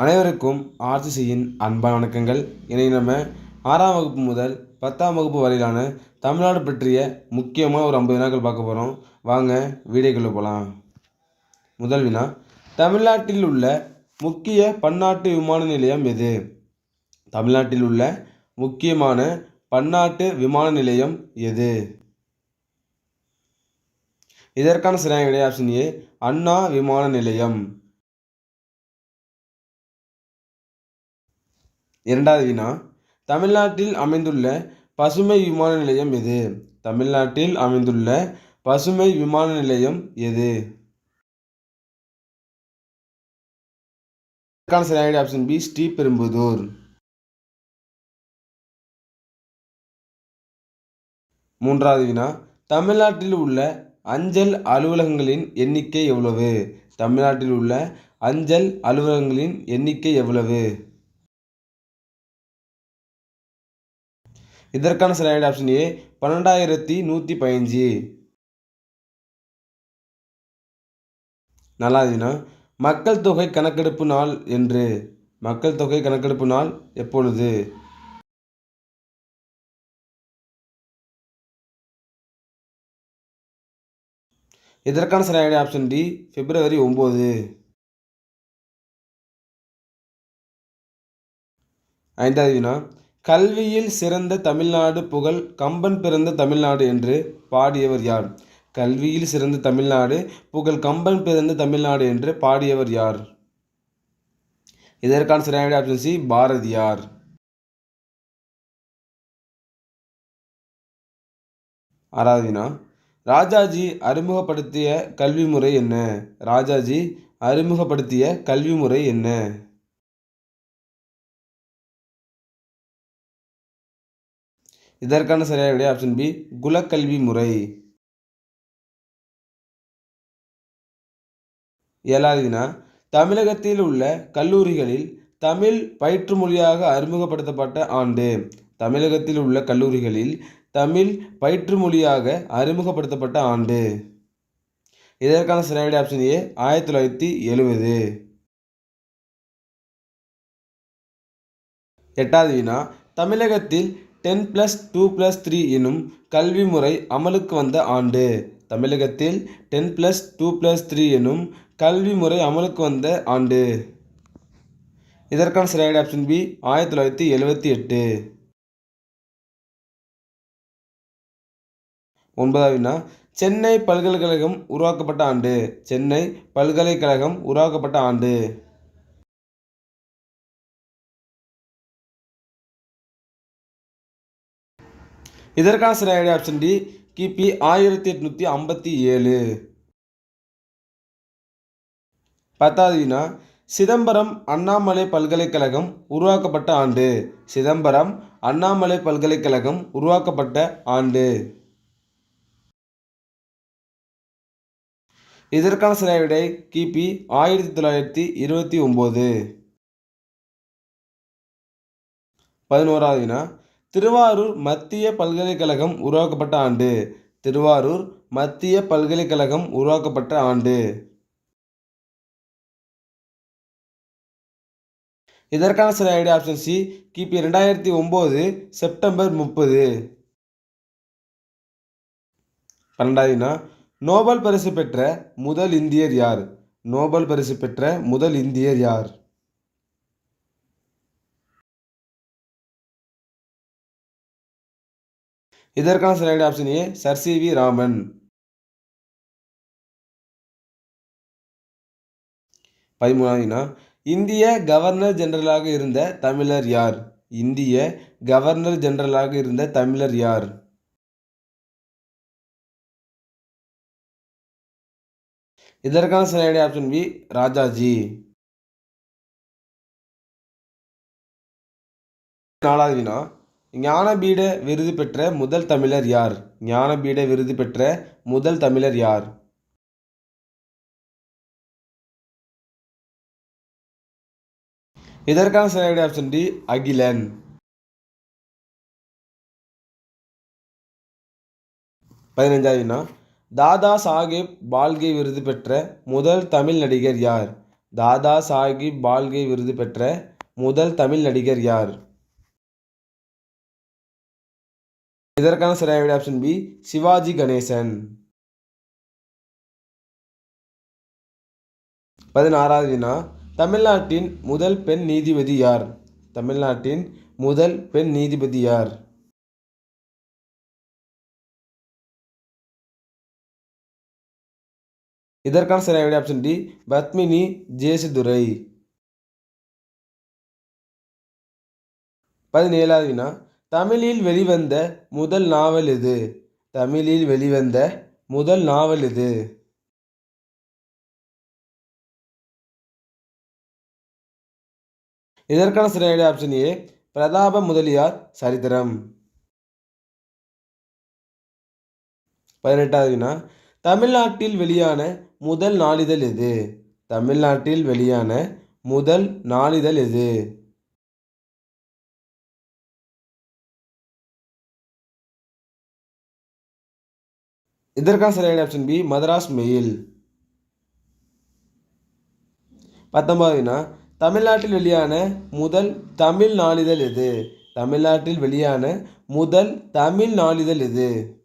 அனைவருக்கும் ஆர்சிசியின் அன்பான வணக்கங்கள். இன்னைக்கு நம்ம ஆறாம் வகுப்பு முதல் பத்தாம் வகுப்பு வரையிலான தமிழ்நாடு பற்றிய முக்கியமான ஒரு ஐம்பது வினாக்கள் பார்க்க போகிறோம் வாங்க வீடியோக்குள்ளே போகலாம் முதல் வினா தமிழ்நாட்டில் உள்ள முக்கிய பன்னாட்டு விமான நிலையம் எது? தமிழ்நாட்டில் உள்ள முக்கியமான பன்னாட்டு விமான நிலையம் எது? இதற்கான சரியான ஆப்ஷன் ஏ அண்ணா விமான நிலையம். இரண்டாவது வினா தமிழ்நாட்டில் அமைந்துள்ள பசுமை விமான நிலையம் எது? தமிழ்நாட்டில் அமைந்துள்ள பசுமை விமான நிலையம் எது? சரியான ஆப்ஷன் பி ஸ்ரீபெரும்புதூர். மூன்றாவது வினா தமிழ்நாட்டில் உள்ள அஞ்சல் அலுவலகங்களின் எண்ணிக்கை எவ்வளவு? தமிழ்நாட்டில் உள்ள அஞ்சல் அலுவலகங்களின் எண்ணிக்கை எவ்வளவு? இதற்கான சரியான ஆப்ஷன் ஏ பன்னெண்டாயிரத்தி நூற்றி பதினஞ்சு. நல்லாதுனா மக்கள் தொகை கணக்கெடுப்பு நாள் என்று. மக்கள் தொகை கணக்கெடுப்பு நாள் எப்பொழுது? இதற்கான சரியான ஆப்ஷன் டி பிப்ரவரி ஒம்பது ஐந்தாவது வினா கல்வியில் சிறந்த தமிழ்நாடு புகழ் கம்பன் பிறந்த தமிழ்நாடு என்று பாடியவர் யார்? கல்வியில் சிறந்த தமிழ்நாடு புகழ் கம்பன் பிறந்த தமிழ்நாடு என்று பாடியவர் யார்? இதற்கான சரியான ஆப்ஷன் சி பாரதியார் ஆறாவது ராஜாஜி அறிமுகப்படுத்திய கல்வி முறை என்ன? ராஜாஜி அறிமுகப்படுத்திய கல்வி முறை என்ன? இதற்கான சரியான விடை ஆப்ஷன் பி குலக்கல்வி முறை. ஏழாவது வினா தமிழகத்தில் உள்ள கல்லூரிகளில் தமிழ் பயிற்று மொழியாக அறிமுகப்படுத்தப்பட்ட ஆண்டு. தமிழகத்தில் உள்ள கல்லூரிகளில் தமிழ் பயிற்று மொழியாக அறிமுகப்படுத்தப்பட்ட ஆண்டு. இதற்கான சரியான ஆப்ஷன் ஏ ஆயிரத்தி தொள்ளாயிரத்தி எழுபது எட்டாவது வினா தமிழகத்தில் ten plus two plus three எனும் கல்வி முறை அமலுக்கு வந்த ஆண்டு. தமிழகத்தில் ten plus two plus three எனும் கல்வி முறை அமலுக்கு வந்த ஆண்டு. இதற்கான சரியான ஆப்ஷன் பி ஆயிரத்தி தொள்ளாயிரத்தி எழுபத்தி எட்டு. ஒன்பதாவதுனா சென்னை பல்கலைக்கழகம் உருவாக்கப்பட்ட ஆண்டு. சென்னை பல்கலைக்கழகம் உருவாக்கப்பட்ட ஆண்டு. இதற்கான சரியான ஆப்ஷன் டி கிபி ஆயிரத்தி எட்நூற்றி ஐம்பத்தி ஏழு. பத்தாவது வினா சிதம்பரம் அண்ணாமலை பல்கலைக்கழகம் உருவாக்கப்பட்ட ஆண்டு. சிதம்பரம் அண்ணாமலை பல்கலைக்கழகம் உருவாக்கப்பட்ட ஆண்டு. இதற்கான சரியான விடை கிபி ஆயிரத்தி தொள்ளாயிரத்தி இருபத்தி ஒம்பது. பதினோராவது வினா திருவாரூர் மத்திய பல்கலைக்கழகம் உருவாக்கப்பட்ட ஆண்டு. திருவாரூர் மத்திய பல்கலைக்கழகம் உருவாக்கப்பட்ட ஆண்டு. இதற்கான சில ஐடியா ஆப்ஷன் சி கிபி ரெண்டாயிரத்தி ஒம்பது செப்டம்பர் முப்பது. பன்னெண்டாவதுனா நோபல் பரிசு பெற்ற முதல் இந்தியர் யார்? நோபல் பரிசு பெற்ற முதல் இந்தியர் யார்? இதற்கான சரியான option A sir C V Raman. பதிமூணாவதுனா இந்திய கவர்னர் ஜெனரலாக இருந்த தமிழர் யார்? இந்திய கவர்னர் ஜெனரலாக இருந்த தமிழர் யார்? இதற்கான சரியான ஆப்ஷன் பி ராஜாஜி. நாலாவது வினா ஞானபீட விருது பெற்ற முதல் தமிழர் யார்? ஞானபீட விருது பெற்ற முதல் தமிழர் யார்? இதற்கான சரியான ஆப்ஷன் டி அகிலன். பதினஞ்சாவதுனா தாதா சாஹிப் பால்கே விருது பெற்ற முதல் தமிழ் நடிகர் யார்? தாதா சாஹிப் பால்கே விருது பெற்ற முதல் தமிழ் நடிகர் யார்? இதற்கான சரியான ஆப்ஷன் பி சிவாஜி கணேசன். பதினாறாவது வினா தமிழ்நாட்டின் முதல் பெண் நீதிபதி யார்? தமிழ்நாட்டின் முதல் பெண் நீதிபதி யார்? இதற்கான சரியான ஆப்ஷன் டி பத்மினி ஜேசுதுரை. பதினேழாவது வினா தமிழில் வெளிவந்த முதல் நாவல் இது. தமிழில் வெளிவந்த முதல் நாவல் இது. இதற்கான சரியான ஆப்ஷன் ஏ பிரதாப முதலியார் சரித்திரம். பதினெட்டாவது வினா தமிழ்நாட்டில் வெளியான முதல் நாளிதழ் எது? தமிழ்நாட்டில் வெளியான முதல் நாளிதழ் எது? இதற்கான சரியான ஆப்ஷன் பி மதராஸ் மெயில் பத்தொன்பதுனா தமிழ்நாட்டில் வெளியான முதல் தமிழ் நாளிதழ் எது? தமிழ்நாட்டில் வெளியான முதல் தமிழ் நாளிதழ் எது?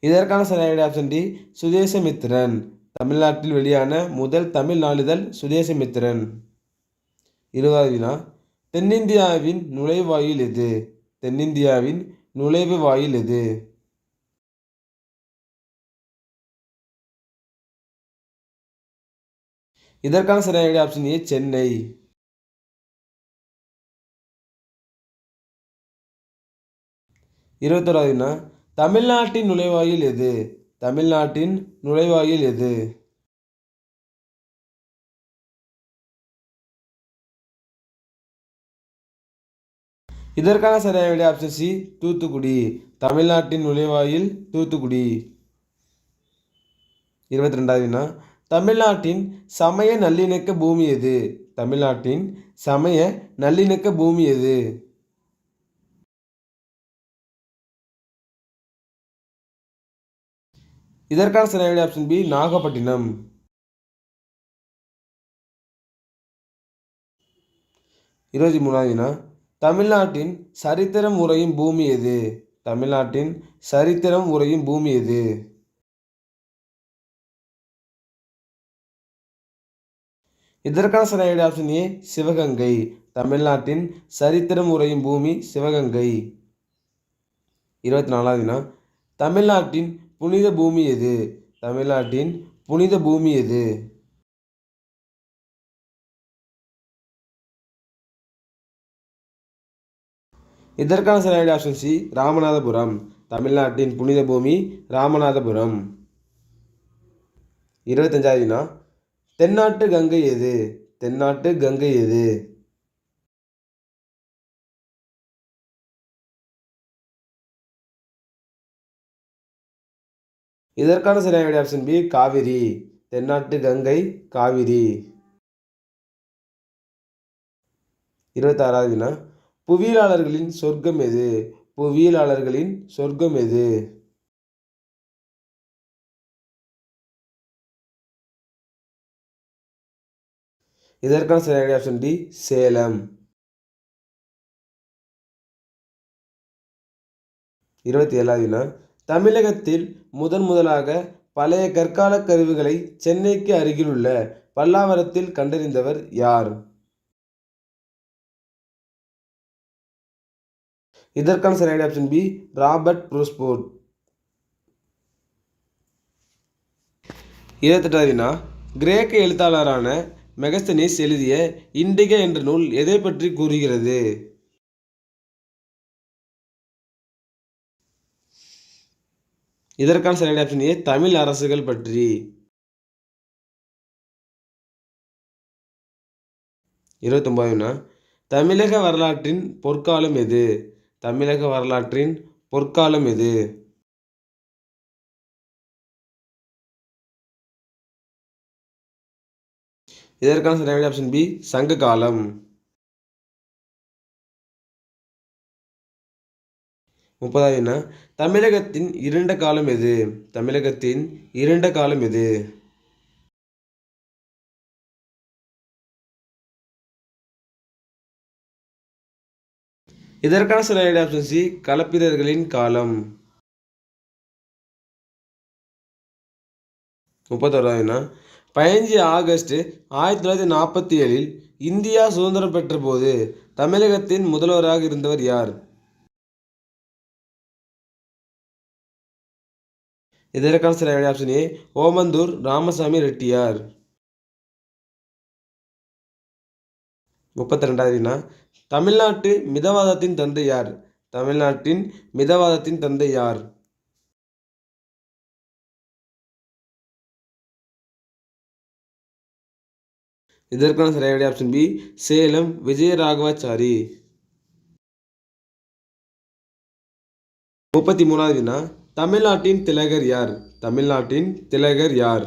இதற்கான சரியான ஆப்ஷன் டி சுதேசமித்திரன். தமிழ்நாட்டில் வெளியான முதல் தமிழ் நாளிதழ் சுதேசமித்திரன். இருபதாவது வினா தென்னிந்தியாவின் நுழைவாயில் எது? தென்னிந்தியாவின் நுழைவு வாயில் எது? இதற்கான சரியான ஆப்ஷன் ஏ சென்னை. இருபத்தோராவது தமிழ்நாட்டின் நுழைவாயில் எது? தமிழ்நாட்டின் நுழைவாயில் எது? இதற்கான சரியான விடை ஆப்ஷன் சி தூத்துக்குடி. தமிழ்நாட்டின் நுழைவாயில் தூத்துக்குடி. இருபத்தி ரெண்டாவது வினா. தமிழ்நாட்டின் சமய நல்லிணக்க பூமி எது? தமிழ்நாட்டின் சமய நல்லிணக்க பூமி எது? இதற்கான சரியான ஆப்ஷன் பி நாகப்பட்டினம். இருபத்தி மூணாவது வினா. தமிழ்நாட்டின் சரித்திரம் உறையும் பூமி எது? தமிழ்நாட்டின் சரித்திரம் உறையும் பூமி எது? இதற்கான சரியான ஆப்ஷன் ஏ சிவகங்கை. தமிழ்நாட்டின் சரித்திரம் உறையும் பூமி சிவகங்கை. இருபத்தி நாலாவது வினா தமிழ்நாட்டின் புனித பூமி எது? தமிழ்நாட்டின் புனித பூமி எது? இதற்கான சரியான ஆப்ஷன் சி ராமநாதபுரம் தமிழ்நாட்டின் புனித பூமி ராமநாதபுரம். இருபத்தஞ்சாவது வினா தென்னாட்டு கங்கை எது? தென்னாட்டு கங்கை எது? இதற்கான சரியான ஆப்ஷன் பி காவிரி. தென்னாட்டு கங்கை காவிரி. இருபத்தாறாவது வினா புவியியலாளர்களின் சொர்க்கம் எது? புவியியலாளர்களின் சொர்க்கம் எது? இதற்கான சரியான ஆப்ஷன் டி சேலம். இருபத்தி ஏழாவது வினா தமிழகத்தில் முதன் முதலாக பழைய கற்கால கருவிகளை சென்னைக்கு அருகிலுள்ள பல்லாவரத்தில் கண்டறிந்தவர் யார்? இதற்கான சரியான ஆப்ஷன் பி ராபர்ட் ப்ரூஸ்போர்ட் இருபத்தெட்டாவது கிரேக்க எழுத்தாளரான மெகஸ்தனிஸ் எழுதிய இண்டிகா என்ற நூல் எதை பற்றி கூறுகிறது? இதற்கான சரியான ஆப்ஷன் ஏ தமிழ் அரசுகள் பற்றி. இருபத்தொன்பதுனா தமிழக வரலாற்றின் பொற்காலம் எது? தமிழக வரலாற்றின் பொற்காலம் எது? இதற்கான சரியான ஆப்ஷன் பி சங்க காலம். முப்பதாவது என்ன? தமிழகத்தின் இருண்ட காலம் எது? தமிழகத்தின் இருண்ட காலம் எது? இதற்கான சில ஆப்ஷன் சி கலப்பிரர்களின் காலம். முப்பத்தோராவது பதினஞ்சு ஆகஸ்ட் ஆயிரத்தி தொள்ளாயிரத்தி நாற்பத்தி ஏழில் இந்தியா சுதந்திரம் பெற்ற போது தமிழகத்தின் முதல்வராக இருந்தவர் யார்? இதற்கான சில ஆப்ஷன் ஏ ஓமந்தூர் ராமசாமி ரெட்டியார். முப்பத்தி ரெண்டாவது தமிழ்நாட்டு மிதவாதத்தின் தந்தை யார்? தமிழ்நாட்டின் மிதவாதத்தின் தந்தை யார்? இதற்கான சரியான ஆப்ஷன் பி சேலம் விஜயராகவாச்சாரி. முப்பத்தி மூணாவது வினா தமிழ்நாட்டின் திலகர் யார்? தமிழ்நாட்டின் திலகர் யார்?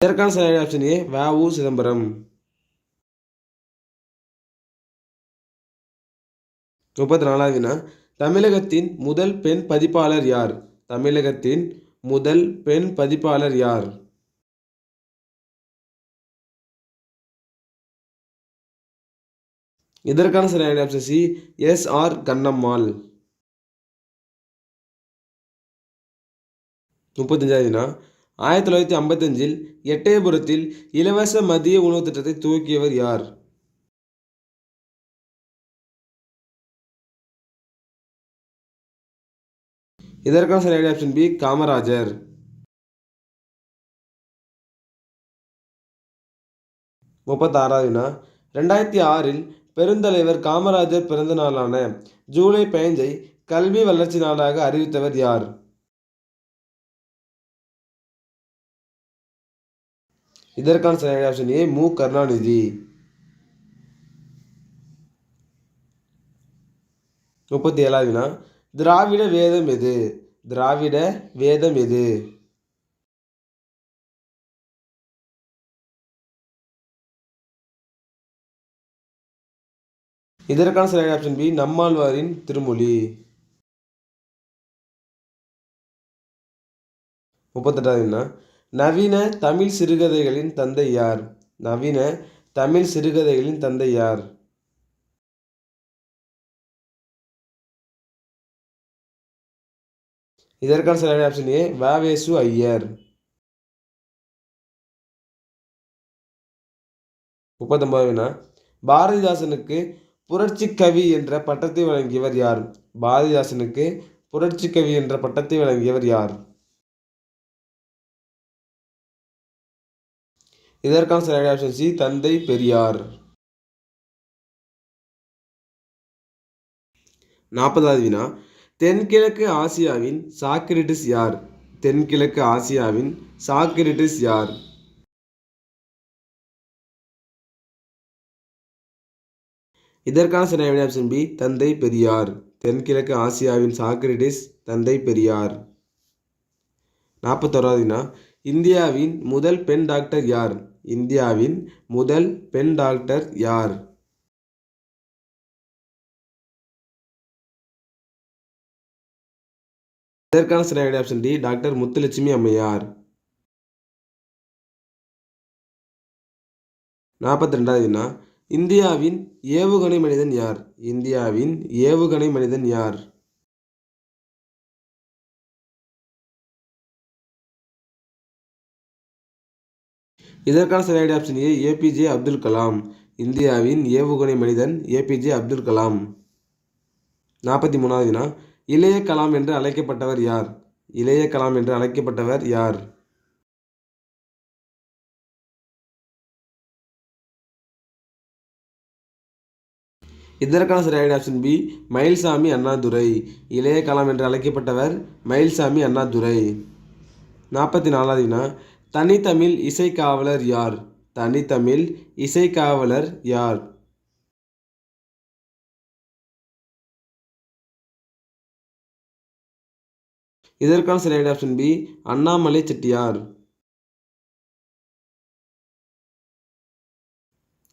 இதற்கான சரியான ஆப்ஷன் ஏ வ உ சிதம்பரம். முப்பத்தி நாலாவது வினா. தமிழகத்தின் முதல் பெண் பதிப்பாளர் யார்? தமிழகத்தின் முதல் பெண் பதிப்பாளர் யார்? இதற்கான சரியான option C S R Kannammal. முப்பத்தஞ்சாவது வினா. ஆயிரத்தி தொள்ளாயிரத்தி ஐம்பத்தஞ்சில் எட்டயபுரத்தில் இலவச மதிய உணவு திட்டத்தை துவக்கியவர் யார்? இதற்கான சரியான ஆப்ஷன் பி காமராஜர். முப்பத்தாறாவது வினா. ரெண்டாயிரத்தி ஆறில் பெருந்தலைவர் காமராஜர் பிறந்த நாளான ஜூலை பதினைஞ்சை கல்வி வளர்ச்சி நாளாக அறிவித்தவர் யார்? இதற்கான சரியான ஆப்ஷன் ஏ மு கருணாநிதி. முப்பத்தி ஏழாவது வினா. திராவிட வேதம் எது? திராவிட வேதம் எது? இதற்கான சரியான ஆப்ஷன் பி நம்மாழ்வாரின் திருமொழி. முப்பத்தெட்டாவது வினா. நவீன தமிழ் சிறுகதைகளின் தந்தை யார்? நவீன தமிழ் சிறுகதைகளின் தந்தை யார்? இதற்கான சரியான ஆப்ஷன் ஏ வாவேசு ஐயர். முப்பத்தொன்பது வினா பாரதிதாசனுக்கு புரட்சி கவி என்ற பட்டத்தை வழங்கியவர் யார்? பாரதிதாசனுக்கு புரட்சி கவி என்ற பட்டத்தை வழங்கியவர் யார்? இதற்கான சரியான ஆப்ஷன் சி தந்தை பெரியார். நாற்பதாவது வினா. தென்கிழக்கு ஆசியாவின் சாக்ரிட்டிஸ் யார்? தென்கிழக்கு ஆசியாவின் சாக்ரிட்டிஸ் யார்? இதற்கான சரியான ஆப்ஷன் பி தந்தை பெரியார். தென்கிழக்கு ஆசியாவின் சாக்ரிட்டிஸ் தந்தை பெரியார். நாற்பத்தோராவது வினா. இந்தியாவின் முதல் பெண் டாக்டர் யார்? இந்தியாவின் முதல் பெண் டாக்டர் யார்? இதற்கான சரியான ஆப்ஷன் டி டாக்டர் முத்துலட்சுமி அம்மையார். நாற்பத்தி ரெண்டாவது இந்தியாவின் ஏவுகணை மனிதன் யார்? இந்தியாவின் ஏவுகணை மனிதன் யார்? இதற்கான சரியான option A APJ Abdul Kalam இந்தியாவின் ஏவுகணை மனிதன் ஏபிஜே அப்துல் கலாம் நாற்பத்தி மூணாவது வினா. இளைய கலாம் என்று அழைக்கப்பட்டவர் யார்? இளைய கலாம் என்று அழைக்கப்பட்டவர் யார்? இதற்கான சரியான ஆப்ஷன் பி மயில்சாமி அண்ணாதுரை. இளைய கலாம் என்று அழைக்கப்பட்டவர் மயில்சாமி அண்ணாதுரை. நாற்பத்தி நாலாவது வினா. தனித்தமிழ் இசைக்காவலர் யார்? தனித்தமிழ் இசைக்காவலர் யார்? இதற்கான சரியான ஆப்ஷன் பி அண்ணாமலை செட்டியார்.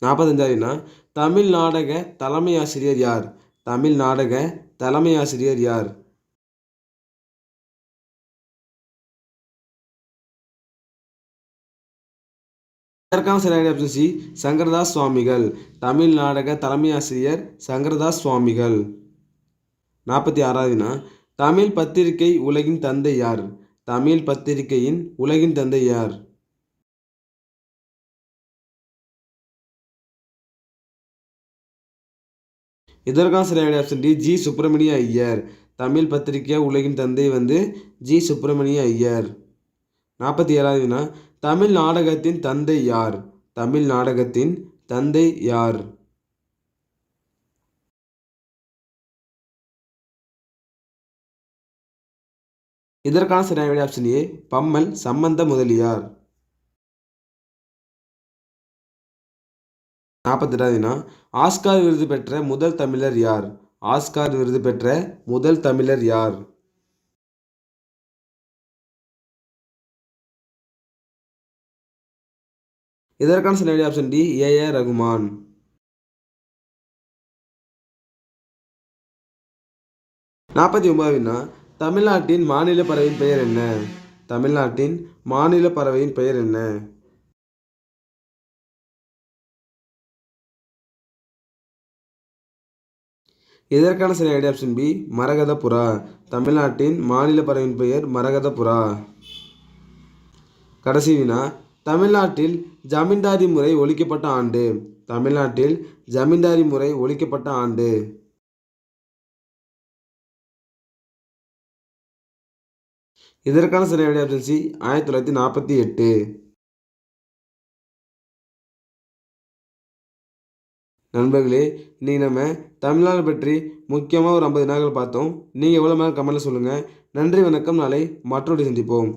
நாற்பத்தஞ்சாவதுனா தமிழ் நாடக தலைமை ஆசிரியர் யார்? தமிழ் நாடக தலைமை ஆசிரியர் யார்? இதற்கான சரியான ஆப்ஷன் சி சங்கரதாஸ் சுவாமிகள். தமிழ் நாடக தலைமை ஆசிரியர் சங்கரதாஸ் சுவாமிகள். நாற்பத்தி ஆறாவதுனா தமிழ் பத்திரிகை உலகின் தந்தை யார்? தமிழ் பத்திரிகையின் உலகின் தந்தை யார்? இதற்கான சரியான option D G Subramania Iyer. Tamil பத்திரிகை உலகின் தந்தை வந்து ஜி சுப்பிரமணிய ஐயர். நாற்பத்தி ஏழாவதுனா தமிழ் நாடகத்தின் தந்தை யார்? தமிழ் நாடகத்தின் தந்தை யார்? இதற்கான சரியான விட ஆப்ஷன் ஏ பம்மல் சம்பந்த முதலியார். நாற்பத்தெட்டாவதுனா ஆஸ்கார் விருது பெற்ற முதல் தமிழர் யார்? ஆஸ்கார் விருது பெற்ற முதல் தமிழர் யார்? இதற்கான சரியான option D A A Rahman. நாற்பத்தி ஒன்பதுனா தமிழ்நாட்டின் மாநில பறவையின் பெயர் என்ன? தமிழ்நாட்டின் மாநில பறவையின் பெயர் என்ன? இதற்கான சரியான ஆப்ஷன் பி மரகத புறா தமிழ்நாட்டின் மாநில பறவையின் பெயர் மரகத புறா கடைசி வினா தமிழ்நாட்டில் ஜமீன்தாரி முறை ஒழிக்கப்பட்ட ஆண்டு. தமிழ்நாட்டில் ஜமீன்தாரி முறை ஒழிக்கப்பட்ட ஆண்டு. இதற்கான சரியான ஆப்ஷன் சி ஆயிரத்தி தொள்ளாயிரத்தி நாற்பத்தி எட்டு. நண்பர்களே இன்றைக்கி நம்ம தமிழ்நாடு பற்றி முக்கியமாக ஒரு ஐம்பது நாட்கள் பார்த்தோம். நீங்கள் எவ்வளோ நேரம் கமெண்ட்டில் சொல்லுங்கள் நன்றி வணக்கம். நாளை மற்றொரு சந்திப்போம்.